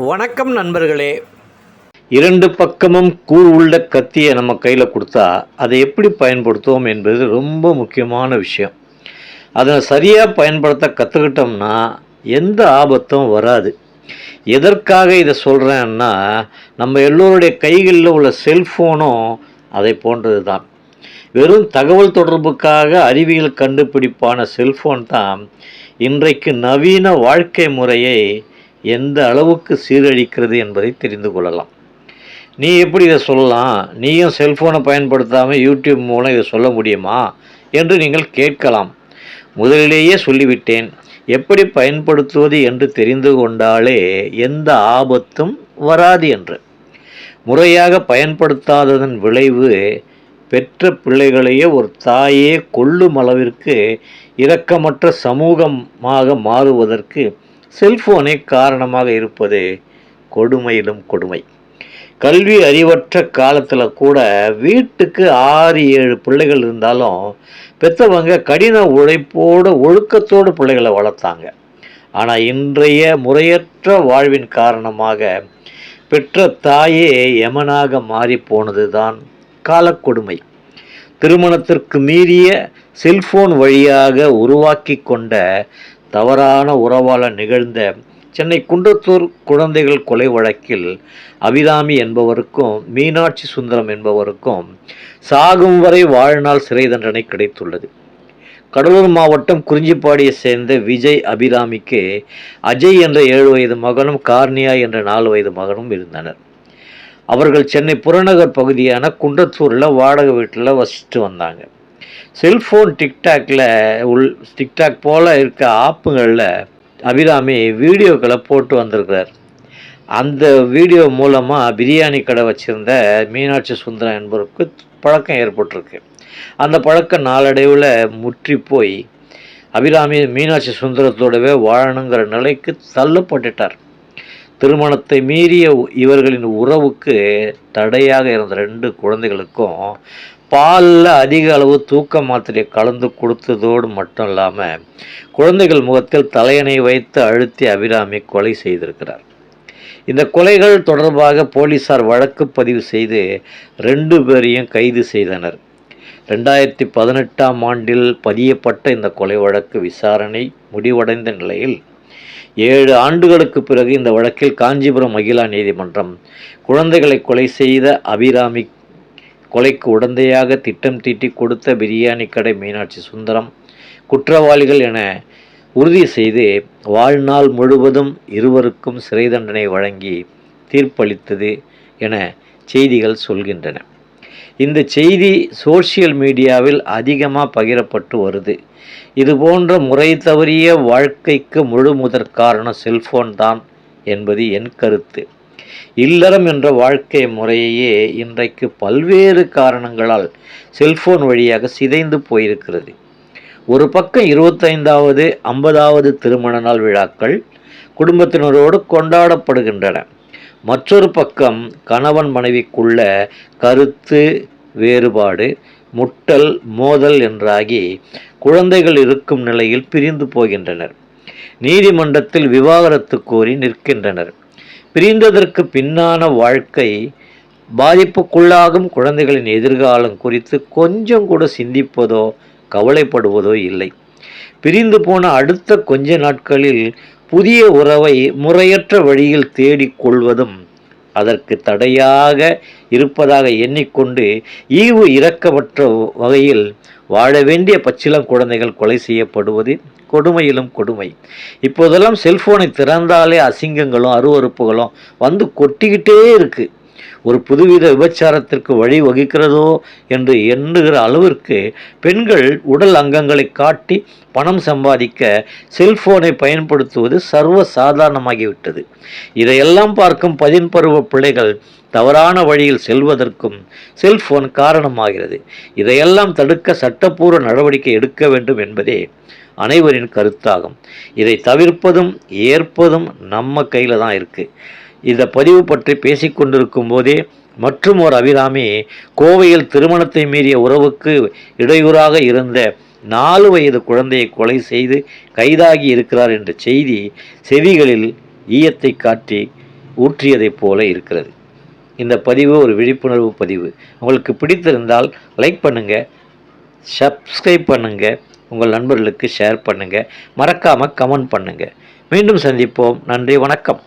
வணக்கம் நண்பர்களே. இரண்டு பக்கமும் கூர் உள்ள கத்தியை நம்ம கையில் கொடுத்தா அதை எப்படி பயன்படுத்துவோம் என்பது ரொம்ப முக்கியமான விஷயம். அதை சரியாக பயன்படுத்த கற்றுக்கிட்டோம்னா எந்த ஆபத்தும் வராது. எதற்காக இதை சொல்கிறேன்னா நம்ம எல்லோருடைய கைகளில் உள்ள செல்ஃபோனும் அதை போன்றது தான் வெறும் தகவல் தொடர்புக்காக அறிவியல் கண்டுபிடிப்பான செல்ஃபோன் தான் இன்றைக்கு நவீன வாழ்க்கை முறையை எந்த அளவுக்கு சீரழிக்கிறது என்பதை தெரிந்து கொள்ளலாம். நீ எப்படி இதை சொல்லலாம்? நீயும் செல்ஃபோனை பயன்படுத்தாமல் யூடியூப் மூலம் இதை சொல்ல முடியுமா? என்று நீங்கள் கேட்கலாம். முதலிலேயே சொல்லிவிட்டேன். எப்படி பயன்படுத்துவது என்று தெரிந்து கொண்டாலே எந்த ஆபத்தும் வராது என்று. முறையாக பயன்படுத்தாததன் விளைவு பெற்ற பிள்ளைகளையே ஒரு தாயே கொல்லும் அளவிற்கு இரக்கமற்ற சமூகமாக மாறுவதற்கு செல்போனே காரணமாக இருப்பது கொடுமையிலும் கொடுமை. கல்வி அறிவற்ற காலத்தில் கூட வீட்டுக்கு ஆறு ஏழு பிள்ளைகள் இருந்தாலும் பெற்றவங்க கடின உழைப்போடு ஒழுக்கத்தோடு பிள்ளைகளை வளர்த்தாங்க. ஆனால் இன்றைய முறையற்ற வாழ்வின் காரணமாக பெற்ற தாயே யமனாக மாறி போனது தான் காலக்கொடுமை. திருமணத்திற்கு மீறிய செல்போன் வழியாக உருவாக்கி கொண்ட தவறான உறவால் நிகழ்ந்த சென்னை குன்றத்தூர் குழந்தைகள் கொலை வழக்கில் அபிராமி என்பவருக்கும் மீனாட்சி சுந்தரம் என்பவருக்கும் சாகும் வரை வாழ்நாள் சிறை தண்டனை கிடைத்துள்ளது. கடலூர் மாவட்டம் குறிஞ்சிப்பாடியை சேர்ந்த விஜய் அபிராமிக்கு அஜய் என்ற ஏழு வயது மகனும் கார்னியா என்ற நாலு வயது மகனும் இருந்தனர். அவர்கள் சென்னை புறநகர் பகுதியான குன்றத்தூரில் வாடகை வீட்டில் வசித்து வந்தாங்க. செல்ஃபோன் டிக்டாக்ல உள் டிக்டாக் போல் இருக்க ஆப்புகளில் அபிராமி வீடியோக்களை போட்டு வந்திருக்கிறார். அந்த வீடியோ மூலமாக பிரியாணி கடை வச்சுருந்த மீனாட்சி சுந்தரம் என்பவருக்கு பழக்கம் ஏற்பட்டிருக்கு. அந்த பழக்கம் நாளடைவில் முற்றி போய் அபிராமி மீனாட்சி சுந்தரத்தோடவே வாழணுங்கிற நிலைக்கு தள்ளப்பட்டுட்டார். திருமணத்தை மீறிய இவர்களின் உறவுக்கு தடையாக இருந்த ரெண்டு குழந்தைகளுக்கும் பாலில் அதிக அளவு தூக்க மாத்திரையை கலந்து கொடுத்ததோடு மட்டும் இல்லாமல் குழந்தைகள் முகத்தில் தலையணை வைத்து அழுத்தி அபிராமி கொலை செய்திருக்கிறார். இந்த கொலைகள் தொடர்பாக போலீசார் வழக்கு பதிவு செய்து ரெண்டு பேரையும் கைது செய்தனர். ரெண்டாயிரத்தி பதினெட்டாம் ஆண்டில் பதியப்பட்ட இந்த கொலை வழக்கு விசாரணை முடிவடைந்த நிலையில் ஏழு ஆண்டுகளுக்கு பிறகு இந்த வழக்கில் காஞ்சிபுரம் மகிழா நீதிமன்றம் குழந்தைகளை கொலை செய்த அபிராமி கொலைக்கு உடந்தையாக திட்டம் தீட்டி கொடுத்த பிரியாணி கடை மீனாட்சி சுந்தரம் குற்றவாளிகள் என உறுதி செய்து வாழ்நாள் முழுவதும் இருவருக்கும் சிறை தண்டனை வழங்கி தீர்ப்பளித்தது என செய்திகள் சொல்கின்றன. இந்த செய்தி சோஷியல் மீடியாவில் அதிகமாக பகிரப்பட்டு வருது. இது போன்ற முறை தவறிய வாழ்க்கைக்கு முழு முதற் காரணம் செல்போன் தான் என்பது என் கருத்து. இல்லறம் என்ற வாழ்க்கை முறையே இன்றைக்கு பல்வேறு காரணங்களால் செல்போன் வழியாக சிதைந்து போயிருக்கிறது. ஒரு பக்கம் இருபத்தைந்தாவது ஐம்பதாவது திருமண நாள் விழாக்கள் குடும்பத்தினரோடு கொண்டாடப்படுகின்றன. மற்றொரு பக்கம் கணவன் மனைவிக்குள்ள கருத்து வேறுபாடு முட்டல் மோதல் என்றாகி குழந்தைகள் இருக்கும் நிலையில் பிரிந்து போகின்றனர். நீதிமன்றத்தில் விவாகரத்து கோரி நிற்கின்றனர். பிரிந்ததற்கு பின்னான வாழ்க்கை பாதிப்புக்குள்ளாகும் குழந்தைகளின் எதிர்காலம் குறித்து கொஞ்சம் கூட சிந்திப்பதோ கவலைப்படுவதோ இல்லை. பிரிந்து போன அடுத்த கொஞ்ச நாட்களில் புதிய உறவை முறையற்ற வழியில் தேடிக் கொள்வதும் அதற்கு தடையாக இருப்பதாக எண்ணிக்கொண்டு ஈவு இரக்கமற்ற வகையில் வாழ வேண்டிய பச்சிளம் குழந்தைகள் கொலை செய்யப்படுவது கொடுமையிலும் கொடுமை. இப்போதெல்லாம் செல்போனை திறந்தாலே அசிங்கங்களும் அருவறுப்புகளும் வந்து கொட்டிக்கிட்டே இருக்குது ஒரு புதுவித விபச்சாரத்திற்கு வழி வகிக்கிறதோ என்று எண்ணுகிற அளவிற்கு பெண்கள் உடல் அங்கங்களை காட்டி பணம் சம்பாதிக்க செல்போனை பயன்படுத்துவது சர்வ சாதாரணமாகிவிட்டது இதையெல்லாம் பார்க்கும் பதின்பருவ பிள்ளைகள் தவறான வழியில் செல்வதற்கும் செல்போன் காரணமாகிறது. இதையெல்லாம் தடுக்க சட்டப்பூர்வ நடவடிக்கை எடுக்க வேண்டும் என்பதே அனைவரின் கருத்தாகும். இதை தவிர்ப்பதும் ஏற்பதும் நம்ம கையில் தான் இருக்குது இந்த பதிவு பற்றி பேசிக்கொண்டிருக்கும் போதே மற்றும் ஒரு அபிராமி கோவையில் திருமணத்தை மீறிய உறவுக்கு இடையூறாக இருந்த நாலு வயது குழந்தையை கொலை செய்து கைதாகி இருக்கிறார் என்ற செய்தி செவிகளில் ஈயத்தை காட்டி ஊற்றியதைப் போல இருக்கிறது. இந்த பதிவு ஒரு விழிப்புணர்வு பதிவு. உங்களுக்கு பிடித்திருந்தால் லைக் பண்ணுங்கள் சப்ஸ்கிரைப் பண்ணுங்கள் உங்கள் நண்பர்களுக்கு ஷேர் பண்ணுங்கள் மறக்காமல் கமெண்ட் பண்ணுங்கள் மீண்டும் சந்திப்போம். நன்றி வணக்கம்.